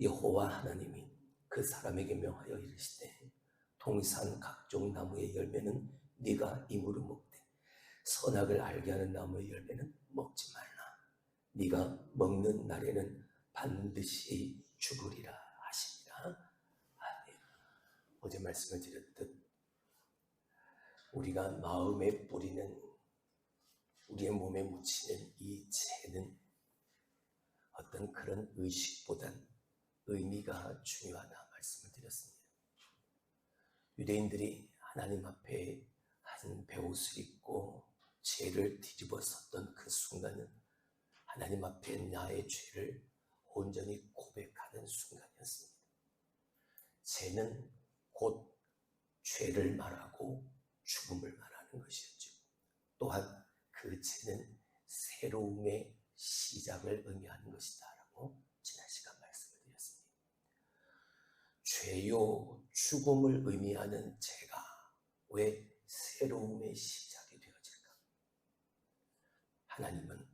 여호와 하나님이 그 사람에게 명하여 이르시되 동산 각종 나무의 열매는 네가 임으로 먹되 선악을 알게 하는 나무의 열매는 먹지 말라. 네가 먹는 날에는 반드시 죽으리라 하시니라. 아멘. 어제 말씀을 드렸듯 우리가 마음에 뿌리는 우리의 몸에 묻히는 이 죄는 어떤 그런 의식보단 의미가 중요하다 말씀을 드렸습니다. 유대인들이 하나님 앞에 한 베옷을 입고 죄를 뒤집어 썼던 그 순간은 하나님 앞에 나의 죄를 온전히 고백하는 순간이었습니다. 죄는 곧 죄를 말하고 죽음을 말하는 것이었죠. 또한 그 죄는 새로움의 시작을 의미하는 것이다라고 지난 시간 말씀을 드렸습니다. 죄요 죽음을 의미하는 죄가 왜 새로움의 시작이 되어질까? 하나님은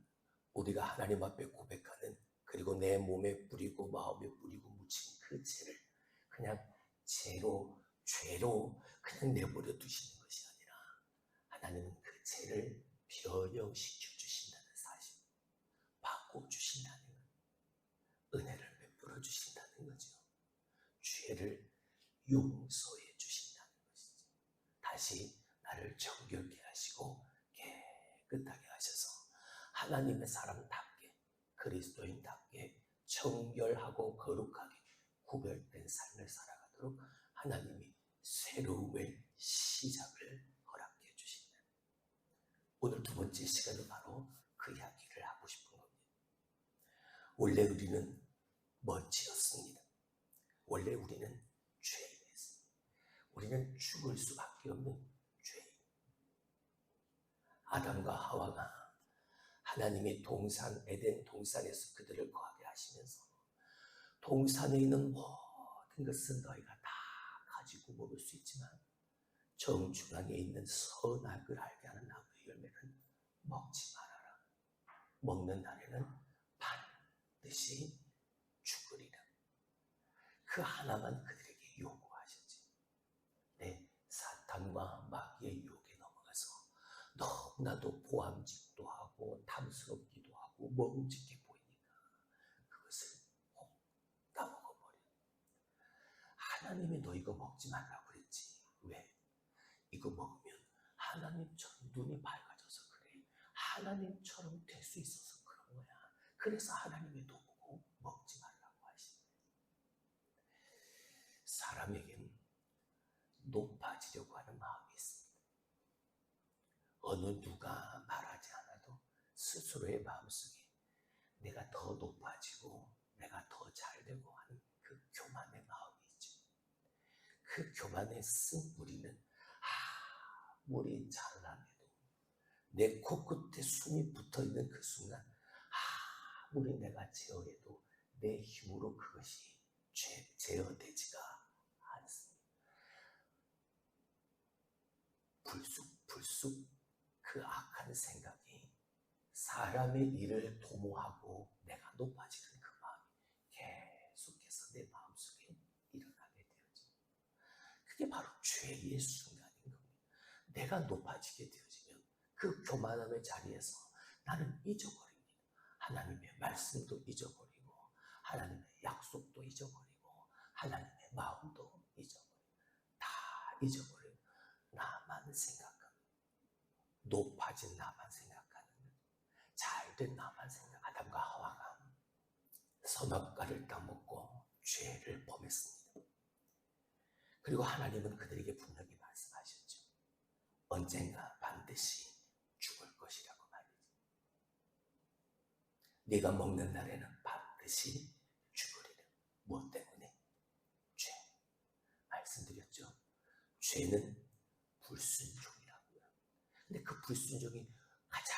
우리가 하나님 앞에 고백하는 그리고 내 몸에 뿌리고 마음에 뿌리고 묻힌 그 죄를 그냥 죄로 죄로 그냥 내버려 두시는 것이 아니라 하나님은 그 죄를 변형시켜 주신다는 사실, 바꿔 주신다는 것, 은혜를 베풀어 주신다는 거죠. 죄를 용서해 주신다는 것이죠. 다시 나를 정결케 하시고 깨끗하게 하셔서 하나님의 사람답게 그리스도인답게 정결하고 거룩하게 구별된 삶을 살아가도록 하나님이 새로움의 시작을 허락해 주신다. 오늘 두 번째 시간은 바로 그 이야기를 하고 싶은 겁니다. 원래 우리는 먼지였습니다. 원래 우리는 죄인이었습니다. 우리는 죽을 수밖에 없는 죄인. 아담과 하와가 하나님의 동산 에덴 동산에서 그들을 거하게 하시면서 동산에 있는 모든 것은 너희가 다 가지고 먹을 수 있지만 정중앙에 있는 선악을 알게 하는 나무의 열매는 먹지 말아라. 먹는 날에는 반드시 죽으리라. 그 하나만 그들에게 요구하셨지. 네, 사탄과 마귀의 유혹에 넘어가서 너무 나도 보암직도 하고 탐스럽기도 하고 먹음직해 보이니까 그것을 다 먹어버려. 하나님이 너 이거 먹지 말라고 그랬지. 왜? 이거 먹으면 하나님처럼 눈이 밝아져서 그래. 하나님처럼 될 수 있어서 그런 거야. 그래서 하나님의 도보고 먹지 말라고 하시네. 사람에겐 높아지려고 하는 마음이 있습니다. 어느 누가 말하지 않아도 스스로의 마음속에 내가 더 높아지고 내가 더 잘되고 하는 그 교만의 마음이 있죠. 그 교만의 쓴뿌리는 아무리 잘나해도 내 코끝에 숨이 붙어 있는 그 순간 아무리 내가 제어해도 내 힘으로 그것이 죄, 제어되지가 않습니다. 불쑥 불쑥 그 악한 생각이 사람의 일을 도모하고 내가 높아지는 그 마음이 계속해서 내 마음속에 일어나게 되어져. 그게 바로 죄의 순간인 겁니다. 내가 높아지게 되어지면 그 교만함의 자리에서 나는 잊어버립니다. 하나님의 말씀도 잊어버리고 하나님의 약속도 잊어버리고 하나님의 마음도 잊어버리고 다 잊어버리고 나만 생각합니다. 높아진 나만 생각하는 잘된 나만 생각. 아담과 하와가 선악과를 따먹고 죄를 범했습니다. 그리고 하나님은 그들에게 분명히 말씀하셨죠. 언젠가 반드시 죽을 것이라고 말이죠. 네가 먹는 날에는 반드시 죽으리라. 무엇 때문에? 죄. 말씀드렸죠. 죄는 불순종이라고요. 근데 그 불순종이 가장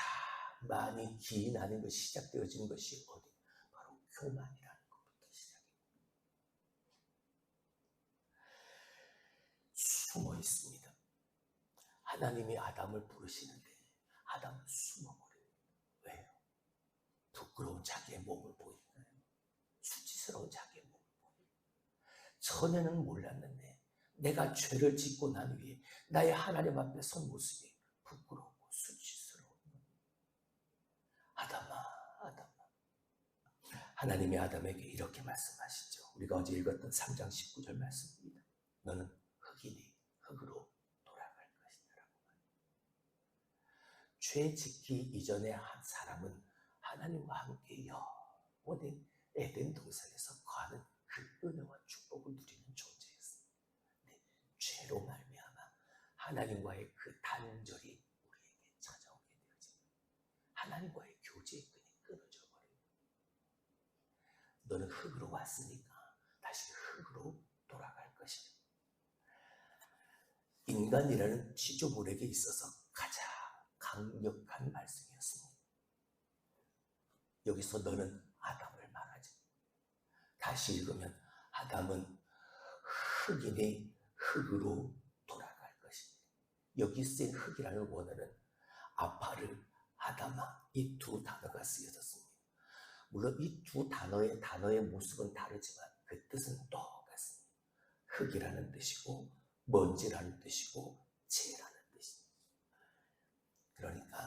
많이 기인하는 것이 시작되어지는 것이 어디? 바로 교만이라는 것부터 시작입니다. 숨어 있습니다. 하나님이 아담을 부르시는데 아담은 숨어버립니다. 왜요? 부끄러운 자기의 몸을 보이니까요. 수치스러운 자기의 몸을 보이니까. 전에는 몰랐는데 내가 죄를 짓고 난 후에 나의 하나님 앞에 선 모습이 부끄럽고 수치스러운 아담아 아담아. 하나님이 아담에게 이렇게 말씀하시죠. 우리가 어제 읽었던 3장 19절 말씀입니다. 너는 흙이니 흙으로 돌아갈 것이다라고 죄 짓기 이전에 한 사람은 하나님과 함께 영원히 에덴 동산에서 거하는 그 은혜와 축복을 누리는 존재였습니다. 네, 죄로 말미암아 하나님과의 그 단절이 우리에게 찾아오게 되어집니다. 하나님과의 교제의 끈이 끊어져 버려요. 너는 흙으로 왔으니까 다시 흙으로 돌아갈 것이다. 인간이라는 지조물에게 있어서 가장 강력한 말씀이었습니다. 여기서 너는 아담을 말하지. 다시 읽으면 아담은 흙이니 흙으로 돌아갈 것이다. 여기 쓰인 흙이라는 원어는 아파를 아담아 이 두 단어가 쓰여졌습니다. 물론 이 두 단어의 단어의 모습은 다르지만 그 뜻은 똑같습니다. 흙이라는 뜻이고 먼지라는 뜻이고 죄라는 뜻입니다. 그러니까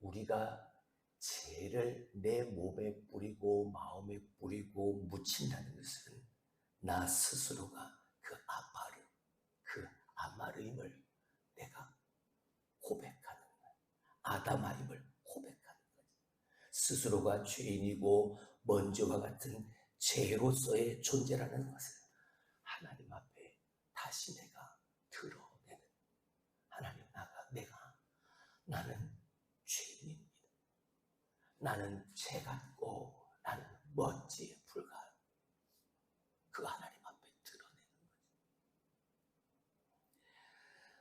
우리가 죄를 내 몸에 뿌리고 마음에 뿌리고 묻힌다는 것은 나 스스로가 그 아파를 그 아마르임을 내가 고백하는 거야. 아담아임을 고백하는 거지. 스스로가 죄인이고 먼지와 같은 죄로서의 존재라는 것을 하나님 앞에 다시 내가 드러내는 하나님 나가 내가 나는 죄인입니다. 나는 죄 같고 나는 먼지에 불과한 그 하나님 앞에 드러내는 거죠.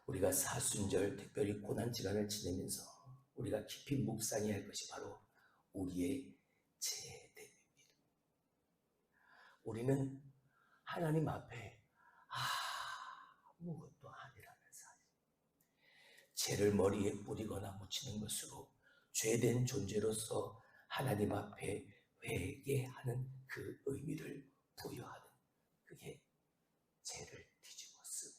우리가 사순절 특별히 고난 시간을 지내면서 우리가 깊이 묵상해야 할 것이 바로 우리의 죄됨입니다. 우리는 하나님 앞에 아무것도 아니라는 사실. 죄를 머리에 뿌리거나 묻히는 것으로 죄된 존재로서 하나님 앞에 회개하는 그 의미를 부여하는 그게 죄를 뒤집어 쓰는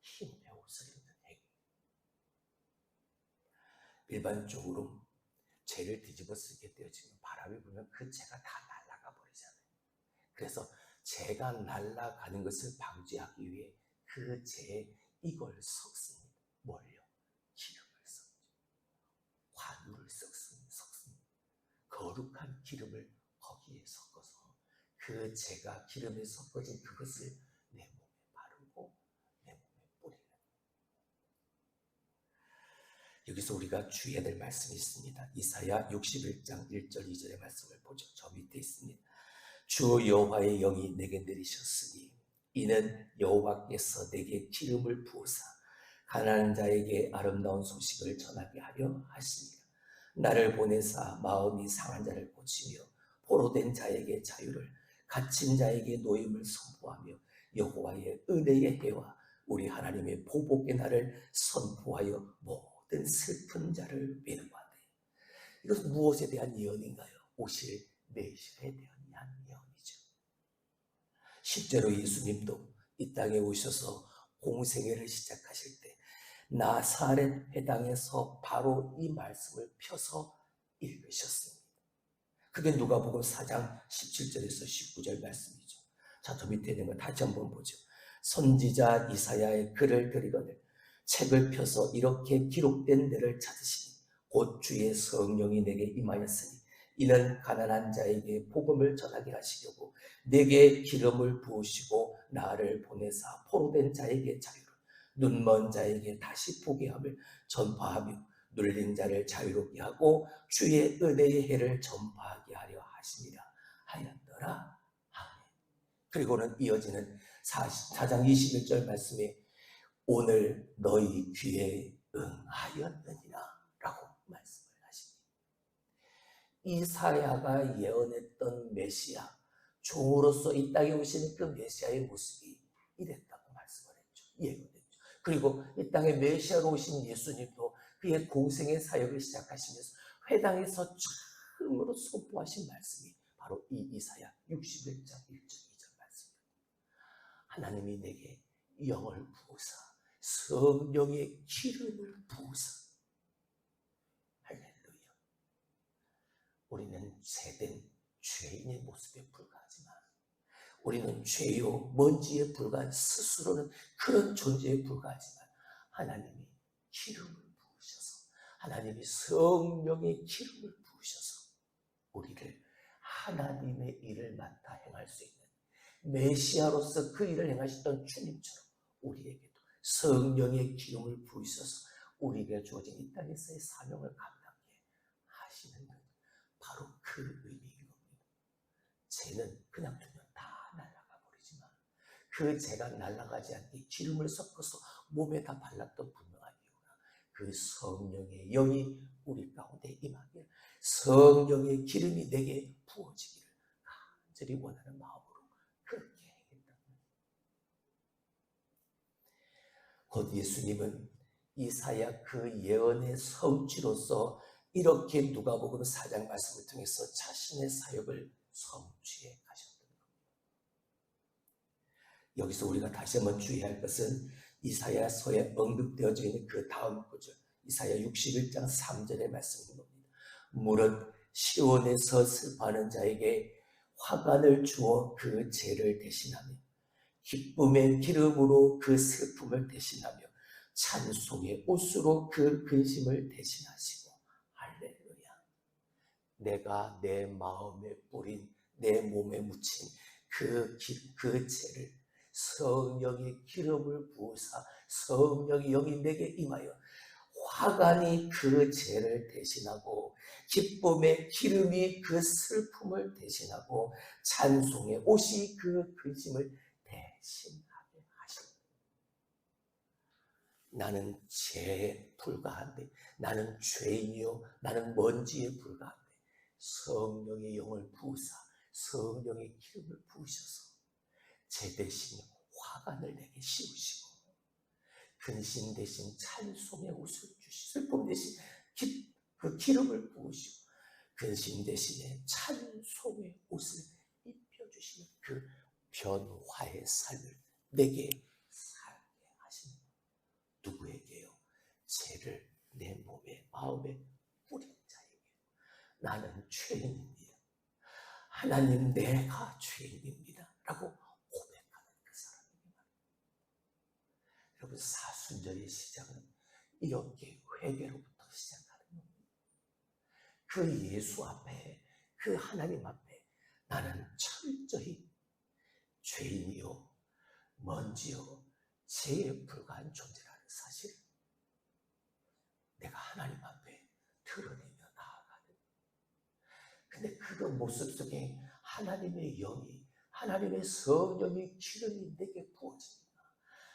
힘의 옷을 입는 행위. 일반적으로 죄를 뒤집어 쓰게 되어지면 바람이 불면 그 죄가 다 날아가 버리잖아요. 그래서 죄가 날아가는 것을 방지하기 위해 그 죄에 이걸 섞습니다. 뭘요? 기름을 섞죠. 관유를 섞습니다. 섞습니다. 거룩한 기름을 거기에 섞어서 그 죄가 기름에 섞어진 그것을 내 몸에 바르고 내 몸에 뿌리는 여기서 우리가 주의해야 될 말씀이 있습니다. 이사야 61장 1절 2절의 말씀을 보죠. 저 밑에 있습니다. 주 여호와의 영이 내게 내리셨으니 이는 여호와께서 내게 기름을 부으사 가난한 자에게 아름다운 소식을 전하게 하려 하십니다. 나를 보내사 마음이 상한 자를 고치며 포로된 자에게 자유를 갇힌 자에게 노임을 선포하며 여호와의 은혜의 해와 우리 하나님의 보복의 날을 선포하여 모 든 슬픈 자를 위로하되 이것은 무엇에 대한 예언인가요? 오실 메시아에 대한 예언이죠. 실제로 예수님도 이 땅에 오셔서 공생애를 시작하실 때 나사렛 회당에서 바로 이 말씀을 펴서 읽으셨습니다. 그게 누가복음 4장 17절에서 19절 말씀이죠. 자, 저 밑에 있는 거 다시 한번 보죠. 선지자 이사야의 글을 드리거늘 책을 펴서 이렇게 기록된 데를 찾으시니 곧 주의 성령이 내게 임하였으니 이는 가난한 자에게 복음을 전하게 하시려고 내게 기름을 부으시고 나를 보내사 포로된 자에게 자유를 눈먼 자에게 다시 보게 함을 전파하며 눌린 자를 자유롭게 하고 주의 은혜의 해를 전파하게 하려 하십니다. 하였더라. 아멘. 그리고는 이어지는 4장 21절 말씀에 오늘 너희 귀에 응하였느니라 라고 말씀을 하십니다. 이사야가 예언했던 메시아, 종으로서 이 땅에 오시는 그 메시아의 모습이 이랬다고 말씀을 했죠. 예언했죠. 그리고 이 땅에 메시아로 오신 예수님도 그의 공생의 사역을 시작하시면서 회당에서 처음으로 선포하신 말씀이 바로 이 이사야 61장 1절 2절 말씀. 하나님이 내게 영을 부으사 성령의 기름을 부으사 할렐루야. 우리는 죄된 죄인의 모습에 불과하지만 우리는 죄요 먼지에 불과한 스스로는 그런 존재에 불과하지만 하나님이 기름을 부으셔서 하나님이 성령의 기름을 부으셔서 우리를 하나님의 일을 맡아 행할 수 있는 메시아로서 그 일을 행하셨던 주님처럼 우리에게도 성령의 기름을 부으셔서 우리에게 주어진 이 땅에서의 사명을 감당하게 하시는 것 바로 그 의미인 겁니다. 죄는 그냥 두면 다 날아가 버리지만 그 죄가 날아가지 않게 기름을 섞어서 몸에 다 발랐던 분명한 이유가 그 성령의 영이 우리 가운데 임하길 성령의 기름이 내게 부어지기를 간절히 원하는 마음으로 그렇게 행했다. 곧 예수님은 이사야 그 예언의 성취로서 이렇게 누가복음 4장 말씀을 통해서 자신의 사역을 성취해 가셨던 겁니다. 여기서 우리가 다시 한번 주의할 것은 이사야서에 언급되어져 있는 그 다음 구절 이사야 61장 3절의 말씀인 겁니다. 무릇 시온에서 슬퍼하는 자에게 화관을 주어 그 죄를 대신하며 기쁨의 기름으로 그 슬픔을 대신하며 찬송의 옷으로 그 근심을 대신하시고 할렐루야. 내가 내 마음에 뿌린 내 몸에 묻힌 그, 기, 그 죄를 성령의 기름을 부으사 성령의 영이 내게 임하여 화관이 그 죄를 대신하고 기쁨의 기름이 그 슬픔을 대신하고 찬송의 옷이 그 근심을 대신하게 하십니다. 나는 죄에 불과한데 나는 죄인이요 나는 먼지에 불과한데 성령의 영을 부으사 성령의 기름을 부으셔서 제 대신 화관을 내게 씌우시고 근심 대신 찬송의 옷을 주시 슬픔 대신 기, 그 기름을 부으시고 근심 대신에 찬송의 옷을 입혀주시는 그 변화의 삶을 내게 살게 하시는 누구에게요? 죄를 내 몸에 마음에 뿌린 자에게 나는 죄인입니다. 하나님 내가 죄인입니다. 라고 고백하는 그 사람입니다. 여러분 사순절의 시작은 이렇게 회개로부터 시작하는 겁니다. 그 예수 앞에 그 하나님 앞에 나는 철저히 죄인이요 먼지요 죄에 불과한 존재라는 사실 내가 하나님 앞에 드러내며 나아가는. 근데 그 모습 속에 하나님의 영이 하나님의 성령의 기름이 내게 부어집니다.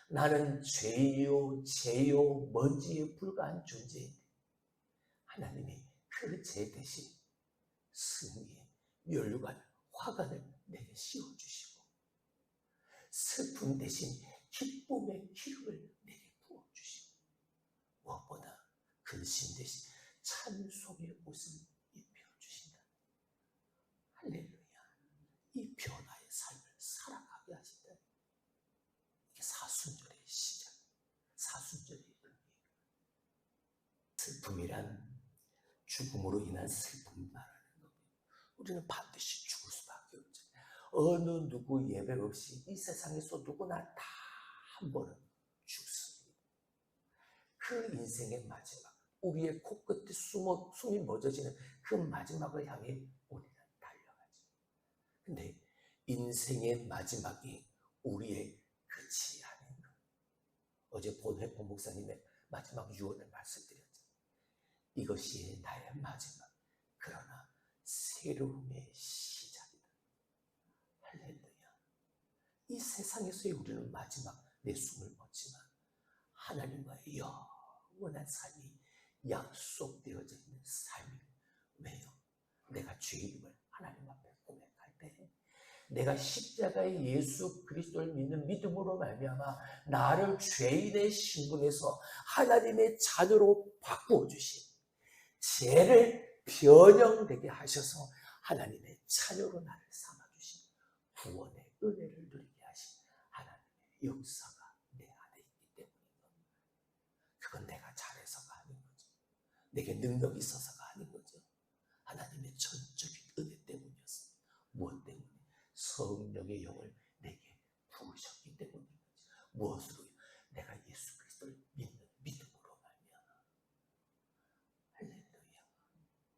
나는 죄요 죄요 먼지에 불과한 존재인데 하나님이 그 죄 대신 승리의 멸류관 화관을 내게 씌워주시고 슬픔 대신 기쁨의 기름을 내게 부어주시고 무엇보다 근심 대신 찬송의 옷을 입혀주신다. 할렐루야. 이 변화의 삶을 살아가게 하신다. 이게 사순절의 시작, 사순절의 의미. 슬픔이란 죽음으로 인한 슬픔을 말하는 겁니다. 우리는 반드시 죽을 수밖에. 어느 누구 예배 없이 이 세상에서 누구나 다 한 번은 죽습니다. 그 인생의 마지막, 우리의 코끝에 숨어, 숨이 멎어지는 그 마지막을 향해 우리는 달려가죠. 근데 인생의 마지막이 우리의 끝이 아닌 것. 어제 본회포 목사님의 마지막 유언을 말씀드렸죠. 이것이 나의 마지막, 그러나 새로움의 시작이다. 할렐루야. 이 세상에서의 우리는 마지막 내 숨을 멎지만 하나님과의 영원한 삶이 약속되어져 있는 삶이 왜요? 내가 죄임을 하나님 앞에 고백할 때 내가 십자가의 예수 그리스도를 믿는 믿음으로 말미암아 나를 죄인의 신분에서 하나님의 자녀로 바꾸어 주신 죄를 변형되게 하셔서 하나님의 자녀로 나를 삼아 주신 구원의 은혜를 하나님의 역사가 내 안에 있기 때문이고 그건 내가 잘해서가 아닌 거죠. 내게 능력이 있어서가 아닌 거죠. 하나님의 전적인 은혜 때문이었습니다. 무엇 때문에? 성령의 영을 내게 부으셨기 때문인 거죠. 무엇으로요? 내가 예수 그리스도를 믿는 믿음으로 말미암아. 할렐루야.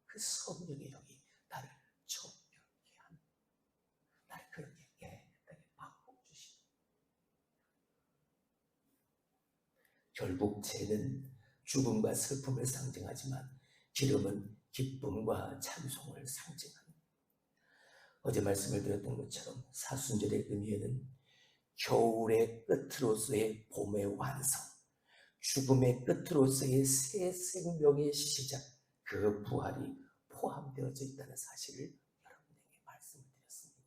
그 성령의 영이 나를 정결케 하는 나를 그렇게 깨끗하게 바꿔주시는 결국 죄는 죽음과 슬픔을 상징하지만 기름은 기쁨과 찬송을 상징하는 어제 말씀을 드렸던 것처럼 사순절의 의미에는 겨울의 끝으로서의 봄의 완성, 죽음의 끝으로서의 새 생명의 시작, 그 부활이 포함되어져 있다는 사실을 여러분에게 말씀을 드렸습니다.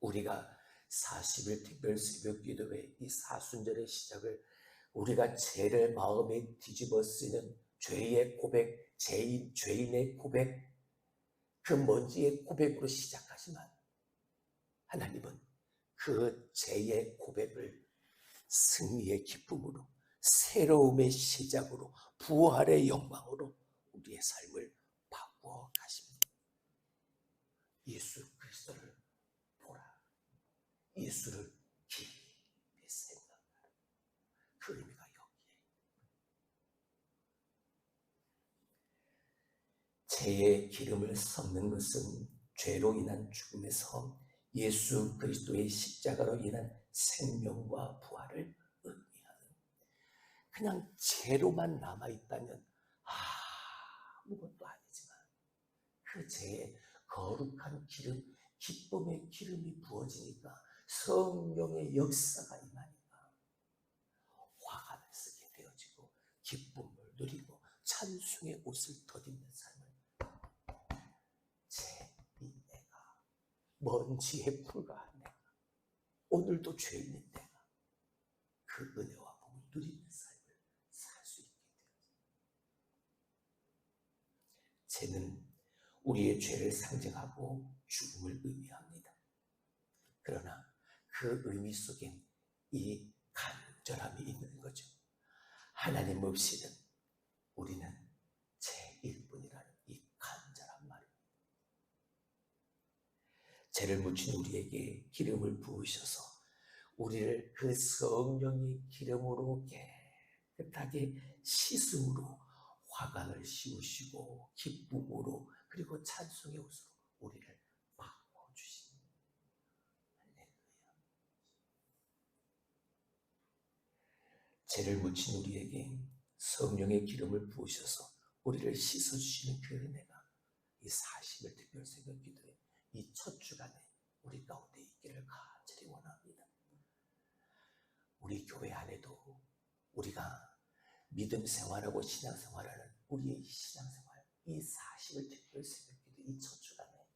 우리가 40일 특별 새벽 기도회 이 사순절의 시작을 우리가 죄를 마음에 뒤집어 쓰는 죄의 고백, 죄인, 죄인의 고백, 그 먼지의 고백으로 시작하지만 하나님은 그 죄의 고백을 승리의 기쁨으로 새로움의 시작으로 부활의 영광으로 우리의 삶을 바꾸어 가십니다. 예수 그리스도를 보라. 예수를 깊이 생각하라. 그 의미가 여기에. 죄의 기름을 섞는 것은 죄로 인한 죽음에서 예수 그리스도의 십자가로 인한 생명과 부활을 의미하는 그냥 죄로만 남아 있다면 아무것도 아니지만 그 죄에 거룩한 기름, 기쁨의 기름이 부어지니까 성령의 역사가 임하니까 화관을 쓰게 되어지고 기쁨을 누리고 찬송의 옷을 덧입는 삶을 죄인 내가 먼지에 불과한 내가 오늘도 죄 있는 내가 그 은혜와 복을 누리는 삶을 살 수 있게 되어집니다. 죄는 우리의 죄를 상징하고 죽음을 의미합니다. 그러나 그 의미 속엔 이 간절함이 있는 거죠. 하나님 없이는 우리는 죄일 뿐이라는 이 간절한 말입니다. 죄를 묻힌 우리에게 기름을 부으셔서 우리를 그 성령의 기름으로 깨끗하게 씻음으로 화관을 씌우시고 기쁨으로 그리고 찬송의 옷으로 우리를 바꿔주신 할렐루야. 죄를 묻힌 우리에게 성령의 기름을 부으셔서 우리를 씻어주시는 그 은혜가 이 40일 특별 새벽 기도에 이 첫 주간에 우리 가운데 있기를 간절히 원합니다. 우리 교회 안에도 우리가 믿음 생활하고 신앙 생활하는 우리의 이 신앙 생활, 이 40일 특별 새벽 기도 이 첫 주간에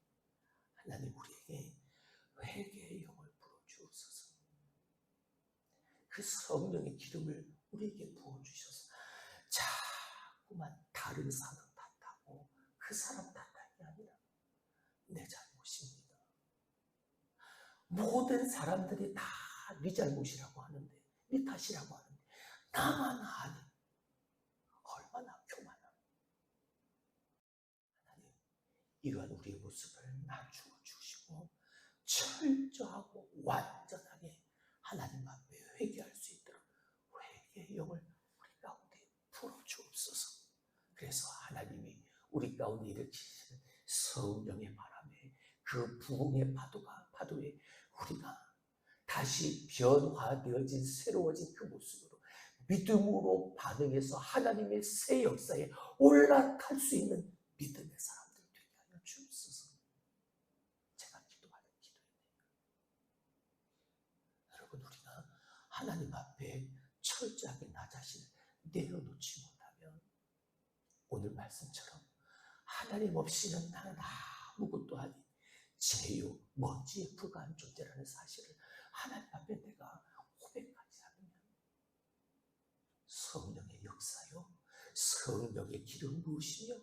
하나님 우리에게 회개의 영을 불어주옵소서. 그 성령의 기름을 우리에게 부어주셔서 자꾸만 다른 사람 탓하고 그 사람 탓할 게 아니라 내 잘못입니다. 모든 사람들이 다 네 잘못이라고 하는데 네 탓이라고 하는데 나만 아니 얼마나 교만함 하나님 이러한 우리의 모습을 낮추어 주시고 철저하고 완전하게 하나님 앞에 회개할 수 있도록 회개의 영을 우리 가운데 풀어주옵소서. 그래서 하나님이 우리 가운데 일으키시는 성령의 바람에 그 부흥의 파도가 파도에 우리가 다시 변화되어진 새로워진 그 모습으로 믿음으로 반응해서 하나님의 새 역사에 올라탈 수 있는 믿음의 사람들 되게 하여 주옵소서. 제가 기도하는 기도입니다. 여러분 우리가 하나님 앞에 철저하게 나 자신을 내려놓지 못하면 오늘 말씀처럼 하나님 없이는 나는 아무것도 아닌 죄요 먼지에 불과한 존재라는 사실을 하나님 앞에 내가 고백하지 않으면 성령의 역사요? 성령의 기름 부으시며?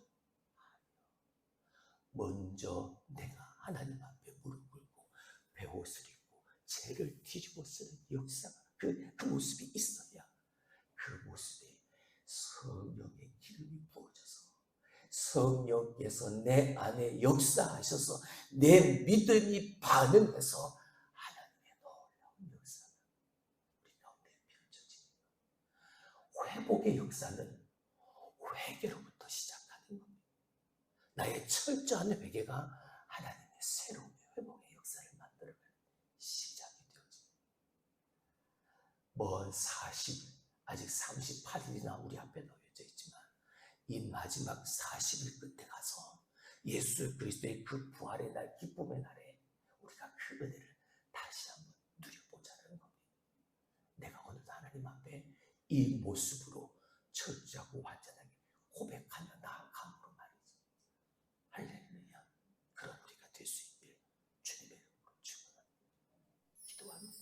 먼저 내가 하나님 앞에 무릎 꿇고 배옷을 입고 죄를 뒤집어 쓰는 역사가 그, 그 모습이 있어야 그 모습에 성령의 기름이 부어져서 성령께서 내 안에 역사하셔서 내 믿음이 반응해서 하나님의 놀라운 역사가 우리 가운데 거예요. 회복의 역사는 회개로부터 시작하는 겁니다. 나의 철저한 회개가 하나님의 새로운 회복의 역사를 만들어가는 시작이 되어집니다. 먼 40일, 아직 38일이나 우리 앞에 놓여져 있지만 이 마지막 40일 끝에 가서 예수 그리스도의 그 부활의 날, 기쁨의 날에 우리가 그 은혜를 다시 한번 누려보자는 겁니다. 내가 오늘 하나님 앞에 이 모습으로 철저하고 완전하게 고백하며 나아감으로 말이죠. 할렐루야. 그런 우리가 될 수 있길 주님의 이름으로 축원합니다. 기도합니다.